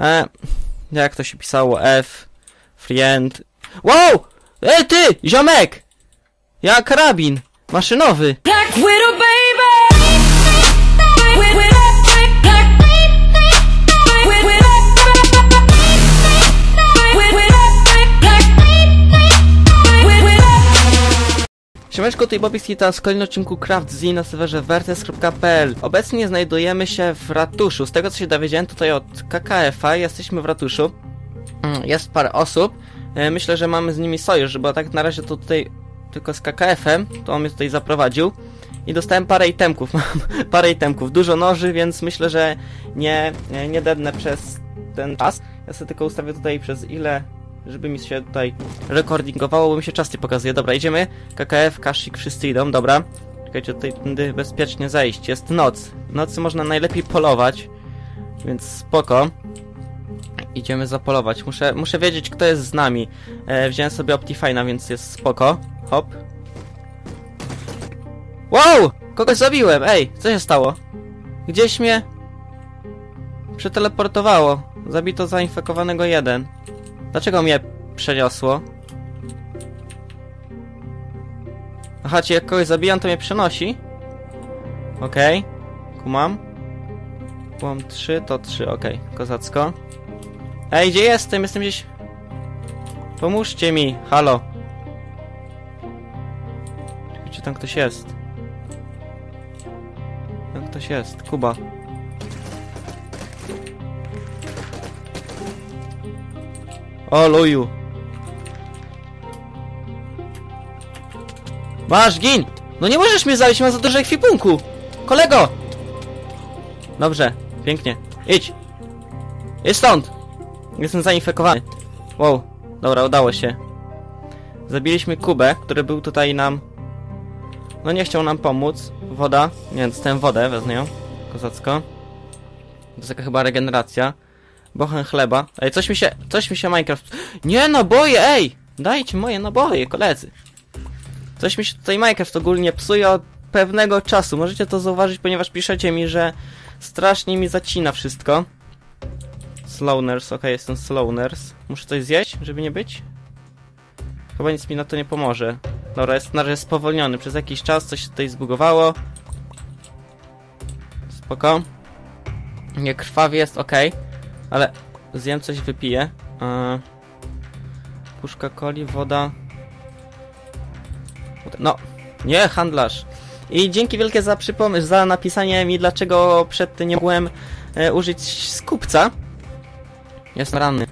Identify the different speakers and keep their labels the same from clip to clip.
Speaker 1: E, jak to się pisało? F, friend. Wow! Ej ty, ziomek! Ja karabin, maszynowy. Siemeczko, tutaj Bobix i teraz kolejny odcinku Craft Z na serwerze vertes.pl Obecnie znajdujemy się w ratuszu. Z tego co się dowiedziałem tutaj od KKF-a, jesteśmy w ratuszu. Mm, Jest parę osób. E, Myślę, że mamy z nimi sojusz, bo tak na razie to tutaj tylko z KKF-em, to on mnie tutaj zaprowadził. I dostałem parę itemków, mam parę itemków, dużo noży, więc myślę, że nie, nie dednę przez ten czas. Ja sobie tylko ustawię tutaj przez ile, żeby mi się tutaj recordingowało, bo mi się czas nie pokazuje. Dobra, idziemy. KKF, Kashik, wszyscy idą, dobra. Czekajcie, tutaj tędy bezpiecznie zejść. Jest noc. Nocy można najlepiej polować, więc spoko. Idziemy zapolować. Muszę, muszę wiedzieć, kto jest z nami. E, wziąłem sobie Optifine'a, więc jest spoko. Hop. Wow! Kogoś zabiłem! Ej, co się stało? Gdzieś mnie... Przeteleportowało. Zabito zainfekowanego jeden. Dlaczego mnie przeniosło? Aha, czy jak kogoś zabijam, to mnie przenosi? Okej. Kumam. Kumam 3, to 3, okej. Kozacko. Ej, gdzie jestem? Jestem gdzieś... Pomóżcie mi, halo. Czekaj, czy tam ktoś jest? Tam ktoś jest, Kuba. O, luju. Masz, gin! No nie możesz mnie zabić, mam za dużo ekwipunku! Kolego! Dobrze, pięknie. Idź! Idź stąd! Jestem zainfekowany. Wow, dobra, udało się. Zabiliśmy Kubę, który był tutaj nam... No nie chciał nam pomóc. Woda. Nie, dostałem wodę, wezmę ją. Kozacko. To jest taka chyba regeneracja. Bochen chleba. Ej, coś mi się... Coś mi się Minecraft... Nie, naboje, ej! Dajcie moje naboje, koledzy. Coś mi się tutaj Minecraft ogólnie psuje od pewnego czasu. Możecie to zauważyć, ponieważ piszecie mi, że strasznie mi zacina wszystko. Slowners, okej, jestem Slowners. Muszę coś zjeść, żeby nie być? Chyba nic mi na to nie pomoże. Dobra, jest na razie spowolniony. Przez jakiś czas coś się tutaj zbugowało. Spoko. Nie krwawi jest, okej. Ale zjem coś, wypiję. Eee, puszka coli, woda. No, nie, handlarz. I dzięki wielkie za za napisanie mi, dlaczego przed tym nie mogłem e, użyć skupca. Jestem ranny.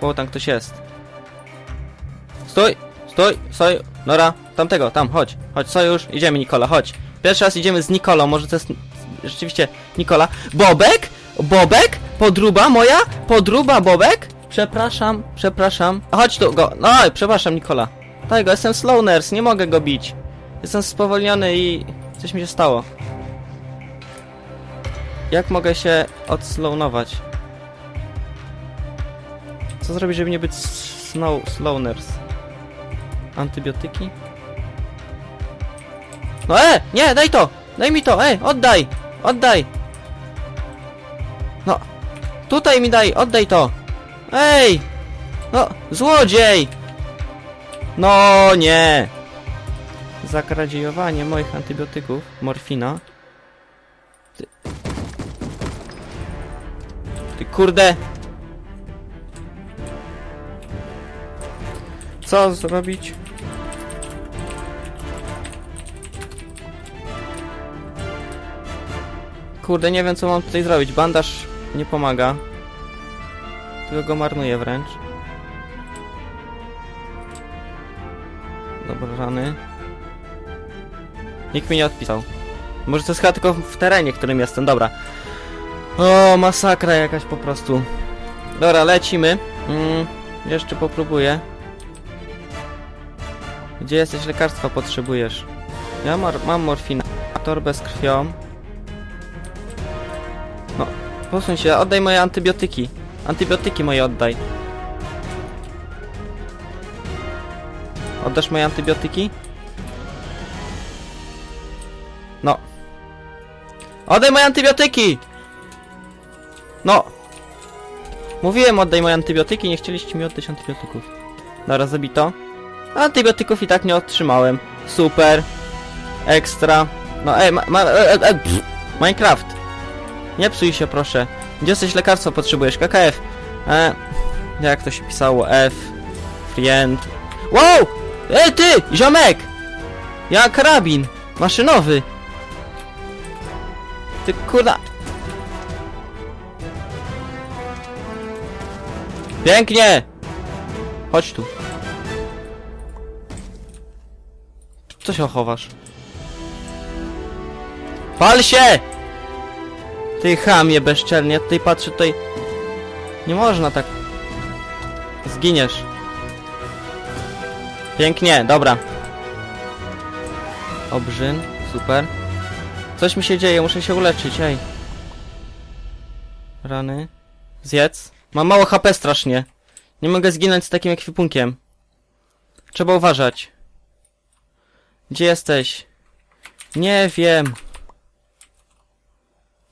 Speaker 1: O, tam ktoś jest. Stój! Stój! Stój! Nora, tamtego, tam, chodź. Chodź, sojusz, idziemy Nikola, chodź. Pierwszy raz idziemy z Nikolą, może to jest rzeczywiście Nikola. Bobek? Bobek? Podruba moja? Podruba Bobek? Przepraszam, przepraszam. A chodź tu, go. No, przepraszam Nikola. Daj go, jestem Slowners, nie mogę go bić. Jestem spowolniony i coś mi się stało. Jak mogę się odslownować? Co zrobić, żeby nie być snow, slowners? Antybiotyki? No e! Nie, daj to! Daj mi to, ej, oddaj! Oddaj! No, tutaj mi daj, oddaj to! Ej! No, złodziej! No nie! Zakradziejowanie moich antybiotyków, morfina. Ty, Ty kurde! Co zrobić? Kurde, nie wiem co mam tutaj zrobić. Bandaż nie pomaga. Tylko go marnuje wręcz. Dobra, rany. Nikt mi nie odpisał. Może to jest chyba tylko w terenie, którym jestem, dobra. O, masakra jakaś po prostu. Dobra, lecimy. Mm, jeszcze popróbuję. Gdzie jesteś? Lekarstwa potrzebujesz. Ja mam morfinę. Torbę z krwią. Posuń się, oddaj moje antybiotyki. Antybiotyki moje oddaj. Oddasz moje antybiotyki? No. Oddaj moje antybiotyki! No! Mówiłem oddaj moje antybiotyki, nie chcieliście mi oddać antybiotyków. Dobra, zabito. Antybiotyków i tak nie otrzymałem. Super. Ekstra. No ej, ma, ma, e, e, e. Minecraft. Nie psuj się proszę. Gdzie jesteś lekarstwo potrzebujesz? KKF. E, jak to się pisało? F. Friend. Wow! Ej ty! Ziomek! Ja karabin. Maszynowy. Ty kurna. Pięknie! Chodź tu. Co się chowasz? Pal się! Ty chamie bezczelnie, ja tutaj patrzę tutaj... Nie można tak... Zginiesz. Pięknie, dobra. Obrzyn, super. Coś mi się dzieje, muszę się uleczyć, ej. Rany. Zjedz. Mam mało HP strasznie. Nie mogę zginąć z takim ekwipunkiem. Trzeba uważać. Gdzie jesteś? Nie wiem.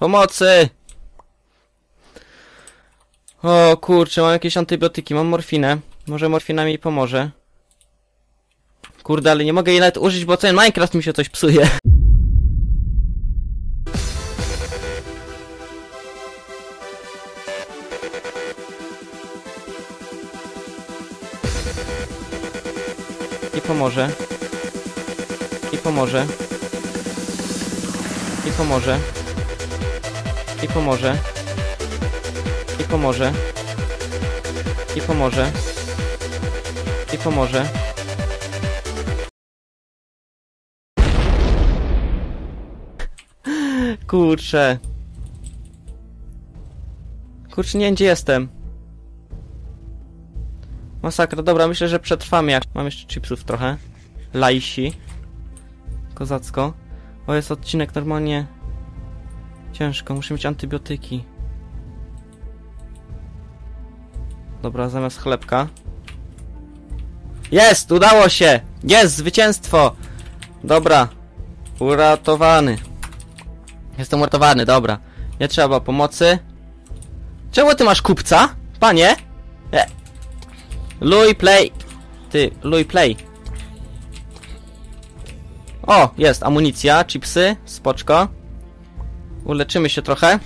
Speaker 1: Pomocy! O kurczę, mam jakieś antybiotyki, mam morfinę. Może morfina mi pomoże. Kurde, ale nie mogę jej nawet użyć, bo ten Minecraft mi się coś psuje. I pomoże. I pomoże. I pomoże. I pomoże. I pomoże. I pomoże. I pomoże. Kurczę. Kurczę, nie wiem gdzie jestem. Masakra, dobra, myślę, że przetrwamy jak... Mam jeszcze chipsów trochę. Lajsi. Kozacko. O, jest odcinek normalnie... Ciężko, muszę mieć antybiotyki. Dobra, zamiast chlebka. Jest! Udało się! Jest! Zwycięstwo! Dobra. Uratowany. Jestem uratowany, dobra. Nie trzeba pomocy. Czemu ty masz kupca? Panie? E. Louis Play. Ty, Louis Play. O, jest amunicja, chipsy, spoczko. Uleczymy się trochę.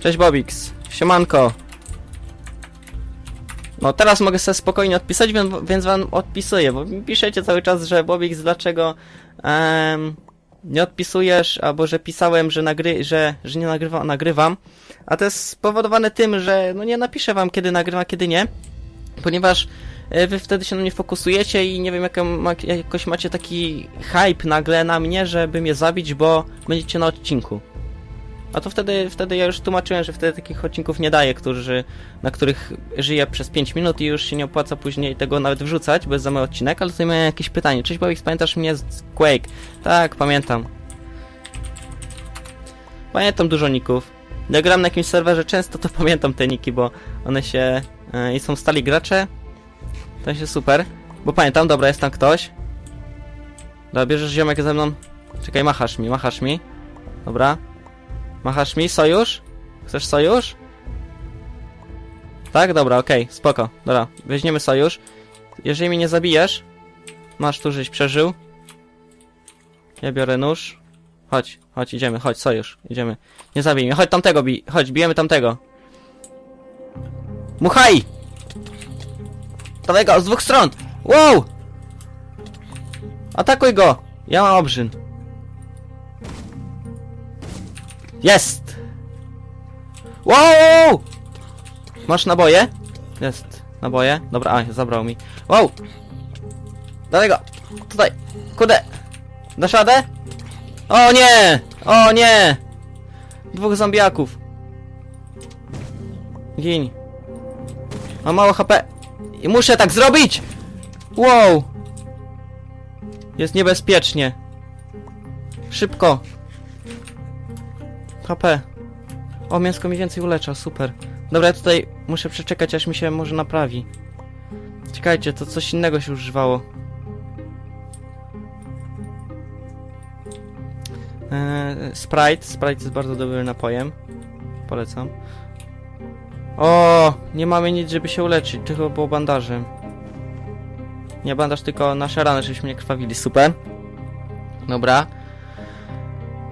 Speaker 1: Cześć Bobix. Siemanko. No teraz mogę sobie spokojnie odpisać, więc, wam odpisuję, bo piszecie cały czas, że Bobix, dlaczego em, nie odpisujesz, albo że pisałem, że, nagry, że, że nie nagrywam, a nagrywam. A to jest spowodowane tym, że no nie napiszę wam kiedy nagrywam, a kiedy nie. Ponieważ e, wy wtedy się na mnie fokusujecie i nie wiem, jak, ma, jakoś macie taki hype nagle na mnie, żeby mnie zabić, bo będziecie na odcinku. A to wtedy, wtedy ja już tłumaczyłem, że wtedy takich odcinków nie daję, którzy, na których żyję przez 5 minut i już się nie opłaca później tego nawet wrzucać, bo jest za mały odcinek, ale tutaj miałem jakieś pytanie. Cześć Bobix, pamiętasz mnie z Quake? Tak, pamiętam. Pamiętam dużo ników. Jak gram na jakimś serwerze często, to pamiętam te niki, bo one się... Yy, i są stali gracze. To się super. Bo pamiętam, dobra, jest tam ktoś. Dobra, bierzesz ziomek ze mną. Czekaj, machasz mi, machasz mi. Dobra. Machasz mi? Sojusz? Chcesz sojusz? Tak? Dobra, okej, spoko. Dobra, weźmiemy sojusz. Jeżeli mnie nie zabijesz, masz tu, żeś przeżył. Ja biorę nóż. Chodź, chodź, idziemy, chodź, sojusz, idziemy. Nie zabij mnie, chodź tamtego, bij, chodź, bijemy tamtego. Muchaj! Dawaj go, z dwóch stron! Wow! Atakuj go! Ja mam obrzyn. Jest! Wow! Masz naboje? Jest. Naboje? Dobra, a, zabrał mi. Wow! Dawaj go! Tutaj! Kurde! Dasz? O nie! O nie! Dwóch zombiaków. Gin. Mam mało HP. I muszę tak zrobić! Wow! Jest niebezpiecznie. Szybko. HP. O, mięsko mi więcej ulecza, super. Dobra, ja tutaj muszę przeczekać, aż mi się może naprawi. Czekajcie, to coś innego się używało. Eee, Sprite. Sprite jest bardzo dobrym napojem. Polecam. O, nie mamy nic, żeby się uleczyć, tylko było bandażem. Nie bandaż, tylko nasze rany, żebyśmy nie krwawili. Super. Dobra.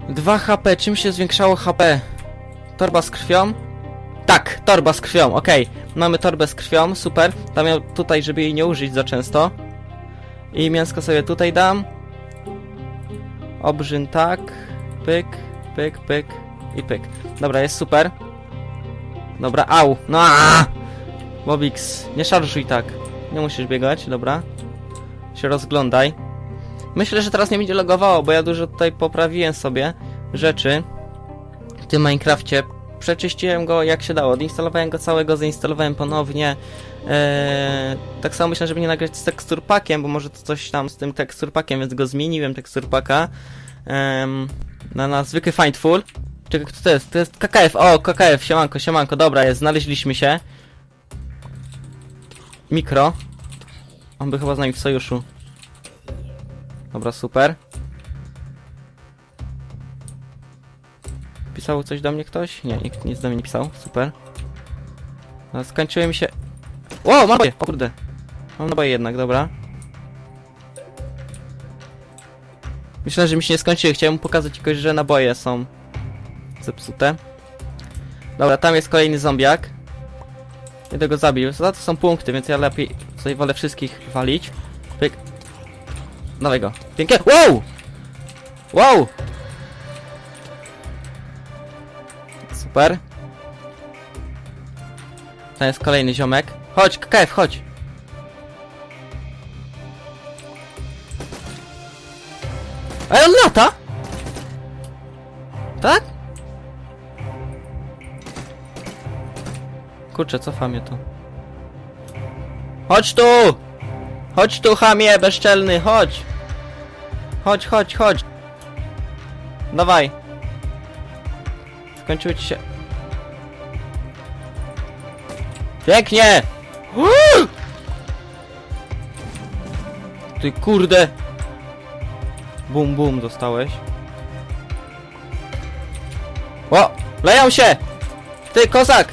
Speaker 1: 2 HP. Czym się zwiększało HP? Torba z krwią? Tak, torba z krwią, okej. Mamy torbę z krwią, super. Dam ją tutaj, żeby jej nie użyć za często. I mięsko sobie tutaj dam. Obrzyn tak. Pyk, pyk, pyk i pyk. Dobra, jest super. Dobra, au. No aaa! Bobix, nie szarżuj tak. Nie musisz biegać, dobra. Się rozglądaj. Myślę, że teraz nie będzie logowało, bo ja dużo tutaj poprawiłem sobie rzeczy w tym Minecrafcie. Przeczyściłem go jak się dało, odinstalowałem go całego, zainstalowałem ponownie. Eee, tak samo myślę, żeby nie nagrać z teksturpakiem, bo może to coś tam z tym teksturpakiem, więc go zmieniłem, teksturpaka. Ehm, na, na zwykły Findful. Czekaj, kto to jest? To jest KKF, o KKF, siemanko, siemanko, dobra jest, znaleźliśmy się. Mikro. On by chyba z nami w sojuszu. Dobra, super. Pisał coś do mnie ktoś? Nie, nikt nic do mnie nie pisał. Super. No, skończyły mi się... Ło, mam naboje! O kurde. Mam naboje jednak, dobra. Myślę, że mi się nie skończyły. Chciałem pokazać jakoś, że naboje są zepsute. Dobra, tam jest kolejny zombiak. Jeden go zabił. Za to są punkty, więc ja lepiej tutaj wolę wszystkich walić. Dawaj go. Pięknie. Wow! Wow! Super. Tam jest kolejny ziomek. Chodź, KKF, chodź. Ej, on lata! Tak? Kurczę, cofa mnie tu. Chodź tu! Chodź tu, chamie, bezczelny, chodź! Chodź, chodź, chodź! Dawaj! Skończyły ci się... Pięknie! Ty kurde! Bum, bum, dostałeś. O! Leją się! Ty, kozak!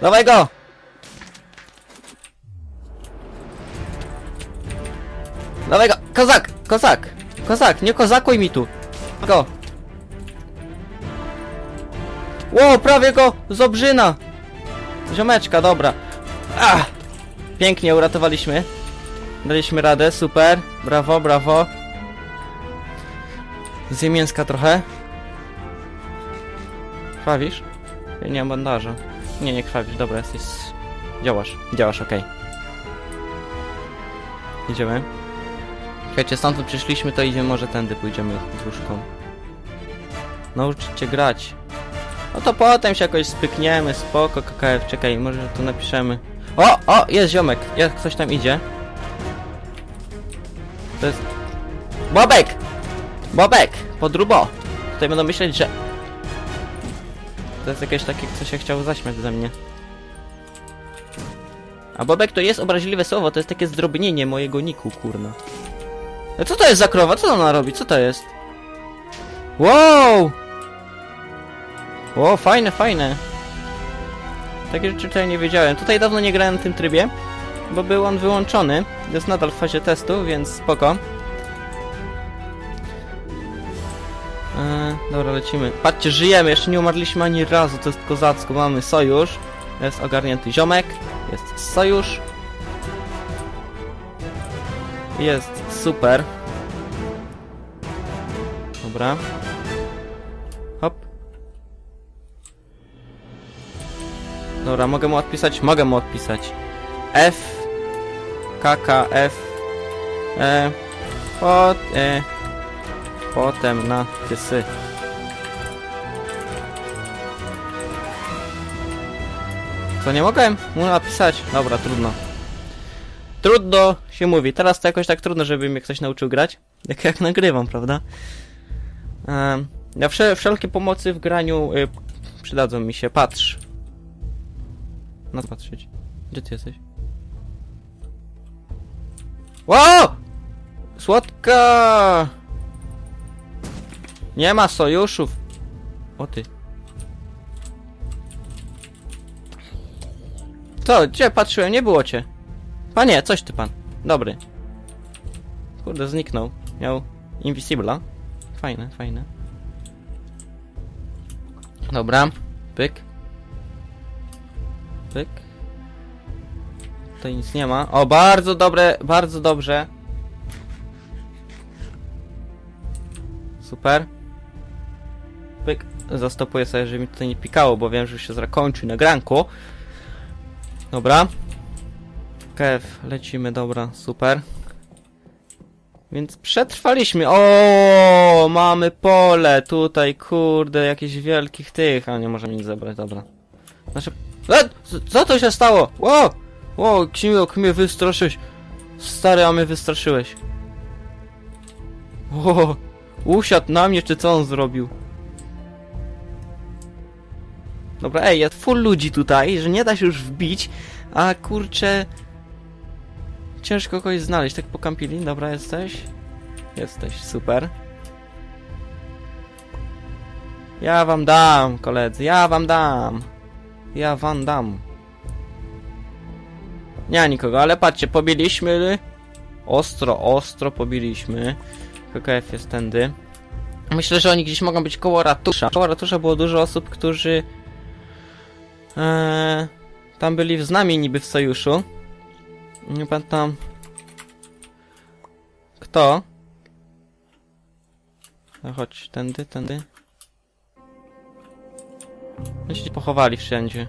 Speaker 1: Dawaj go! Dawaj go! Kozak! Kozak! Kozak! Nie kozakuj mi tu! Go! Ło, prawie go z obrzyna! Ziomeczka, dobra. Ach! Pięknie uratowaliśmy. Daliśmy radę, super. Brawo, brawo. Zjem trochę. Krwawisz? Ja nie mam bandaża. Nie, nie krwawisz, dobra, jesteś... Działasz, działasz, okej. Idziemy. Słuchajcie, stąd przyszliśmy, to idziemy, może tędy pójdziemy dróżką. Nauczyć cię grać. No to potem się jakoś spykniemy, spoko, KKF, czekaj, może tu napiszemy. O, o, jest ziomek, jak ktoś tam idzie. To jest... Bobek! Bobek! Podrubo! Tutaj będą myśleć, że... To jest jakieś takie, co się chciał zaśmiać ze mnie. A Bobek to jest obraźliwe słowo, to jest takie zdrobnienie mojego niku, kurna. A co to jest za krowa? Co ona robi? Co to jest? Wow! O, fajne, fajne. Takie rzeczy tutaj nie wiedziałem. Tutaj dawno nie grałem w tym trybie, bo był on wyłączony. Jest nadal w fazie testu, więc spoko. Eee, dobra, lecimy. Patrzcie, żyjemy, jeszcze nie umarliśmy ani razu, to jest kozacko. Mamy sojusz, jest ogarnięty ziomek, jest sojusz. Jest super. Dobra. Hop. Dobra, mogę mu odpisać? Mogę mu odpisać. F K K F E pot, e, Potem na tysy. Co, nie mogłem mu napisać? Dobra, trudno. Trudno się mówi. Teraz to jakoś tak trudno, żeby mnie ktoś nauczył grać. Jak, jak nagrywam, prawda? Um, wszel wszelkie pomocy w graniu y, przydadzą mi się. Patrz. Na co patrzeć? Gdzie ty jesteś? Wow! Słodka! Nie ma sojuszów. O ty. Co? Gdzie patrzyłem? Nie było cię. Panie, coś ty pan. Dobry. Kurde, zniknął. Miał Invisibla. Fajne, fajne. Dobra. Pyk. Pyk. Tutaj nic nie ma. O, bardzo dobre, bardzo dobrze. Super. Pyk. Zastopuję sobie, żeby mi tutaj nie pikało, bo wiem, że się zakończy nagranku. Dobra. KF, lecimy, dobra, super. Więc przetrwaliśmy. O, mamy pole tutaj, kurde, jakichś wielkich tych. A nie możemy nic zebrać, dobra. Znaczy. E, co to się stało? Ło! Ło, Kimiok mnie wystraszyłeś. Stary, a mnie wystraszyłeś. O, usiadł na mnie, czy co on zrobił? Dobra, ej, jest full ludzi tutaj, że nie da się już wbić, a kurczę... Ciężko kogoś znaleźć, tak pokampili. Dobra, jesteś? Jesteś, super. Ja wam dam, koledzy, ja wam dam. Ja wam dam. Nie ma nikogo, ale patrzcie, pobiliśmy. Ostro, ostro pobiliśmy. KKF jest tędy. Myślę, że oni gdzieś mogą być koło ratusza. Koło ratusza było dużo osób, którzy... Eee, tam byli z nami niby w sojuszu. Nie pamiętam. Kto? No chodź, tędy, tędy. Oni się pochowali wszędzie.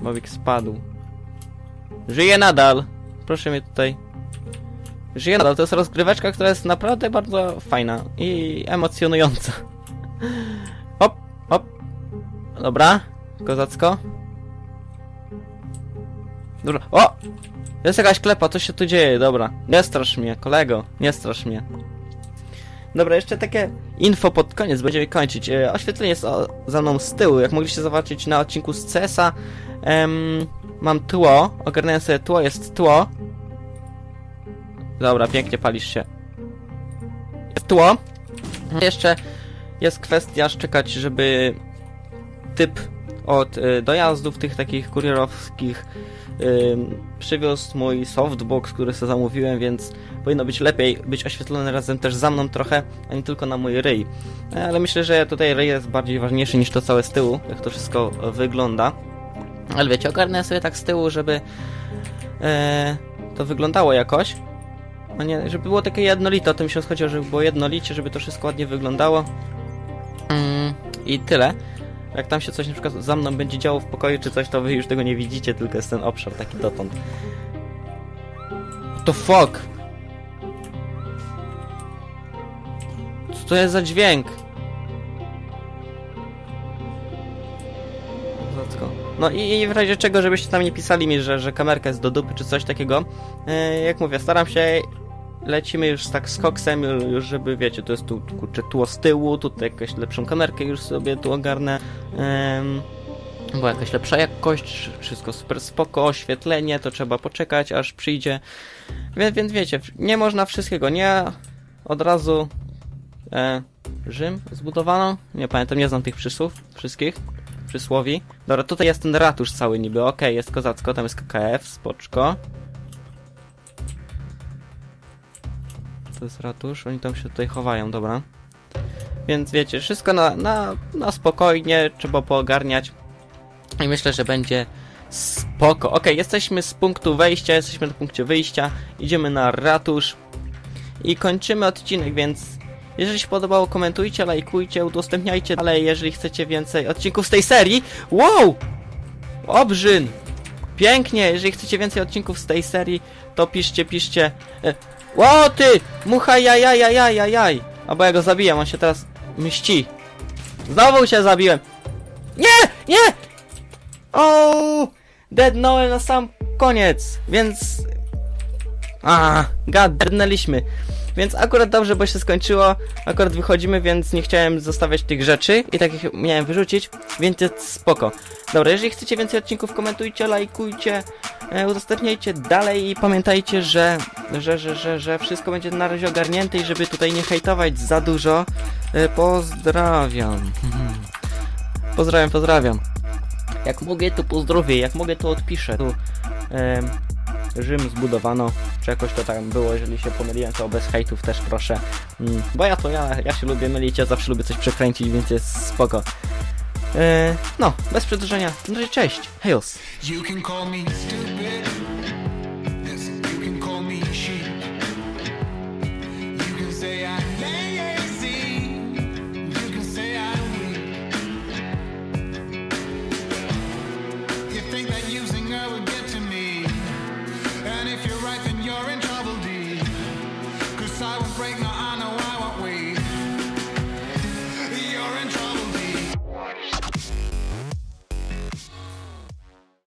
Speaker 1: Bobik spadł. Żyje nadal! Proszę mnie tutaj. Żyje nadal. To jest rozgryweczka, która jest naprawdę bardzo fajna i emocjonująca. Hop, hop. Dobra, kozacko. Dobra, o! Jest jakaś klepa, co się tu dzieje, dobra. Nie strasz mnie, kolego, nie strasz mnie. Dobra, jeszcze takie info pod koniec, będziemy kończyć. E, oświetlenie jest o, za mną z tyłu, jak mogliście zobaczyć na odcinku z CS-a. Em, mam tło, ogarnąłem sobie tło, jest tło. Dobra, pięknie palisz się. Jest tło. Jeszcze jest kwestia szczekać, żeby typ od y, dojazdów tych takich kurierowskich przywiózł mój softbox, który sobie zamówiłem, więc powinno być lepiej być oświetlone razem też za mną trochę, a nie tylko na mój ryj. Ale myślę, że tutaj ryj jest bardziej ważniejszy niż to całe z tyłu, jak to wszystko wygląda. Ale wiecie, ogarnę sobie tak z tyłu, żeby e, to wyglądało jakoś. No nie, żeby było takie jednolite, o tym się chodziło, żeby było jednolicie, żeby to wszystko ładnie wyglądało. Mm, I tyle. Jak tam się coś na przykład za mną będzie działo w pokoju czy coś, to wy już tego nie widzicie, tylko jest ten obszar taki dotąd. What the fuck? Co to jest za dźwięk? No i, i w razie czego, żebyście tam nie pisali mi, że, że kamerka jest do dupy czy coś takiego. E, jak mówię, staram się lecimy już tak z koksem, już żeby, wiecie, to jest tu, kurczę, tło z tyłu, tutaj jakąś lepszą kamerkę już sobie tu ogarnę. Um, była jakaś lepsza jakość, wszystko super spoko, oświetlenie, to trzeba poczekać, aż przyjdzie. Więc, więc wiecie, nie można wszystkiego, nie od razu e, Rzym zbudowano? Nie pamiętam, nie znam tych przysłów wszystkich, przysłowi. Dobra, tutaj jest ten ratusz cały niby, okej, jest kozacko, tam jest KKF, spoczko. To jest ratusz, oni tam się tutaj chowają, dobra. Więc wiecie, wszystko na, na, na spokojnie, trzeba poogarniać. I myślę, że będzie spoko. Ok, jesteśmy z punktu wejścia, jesteśmy na punkcie wyjścia. Idziemy na ratusz. I kończymy odcinek, więc jeżeli się podobało, komentujcie, lajkujcie, udostępniajcie. Ale jeżeli chcecie więcej odcinków z tej serii... Wow! Obrzyn! Pięknie! Jeżeli chcecie więcej odcinków z tej serii, to piszcie, piszcie... Ło ty! Mucha jaj, Albo ja go zabiję, on się teraz mści. Znowu się zabiłem. Nie! Nie! O! Deadnąłem na sam koniec, więc... A, gadnęliśmy. Więc akurat dobrze, bo się skończyło, akurat wychodzimy, więc nie chciałem zostawiać tych rzeczy i tak ich miałem wyrzucić, więc jest spoko. Dobra, jeżeli chcecie więcej odcinków, komentujcie, lajkujcie, e, udostępniajcie dalej i pamiętajcie, że, że, że, że, że wszystko będzie na razie ogarnięte i żeby tutaj nie hejtować za dużo. E, pozdrawiam. Pozdrawiam, pozdrawiam. Jak mogę, to pozdrowię, jak mogę, to odpiszę. Tu Rzym zbudowano, czy jakoś to tam było, jeżeli się pomyliłem, to bez hejtów też proszę. Mm, bo ja to, ja, ja się lubię mylić, ja zawsze lubię coś przekręcić, więc jest spoko. E, no, bez przedłużenia, no i cześć, hejos.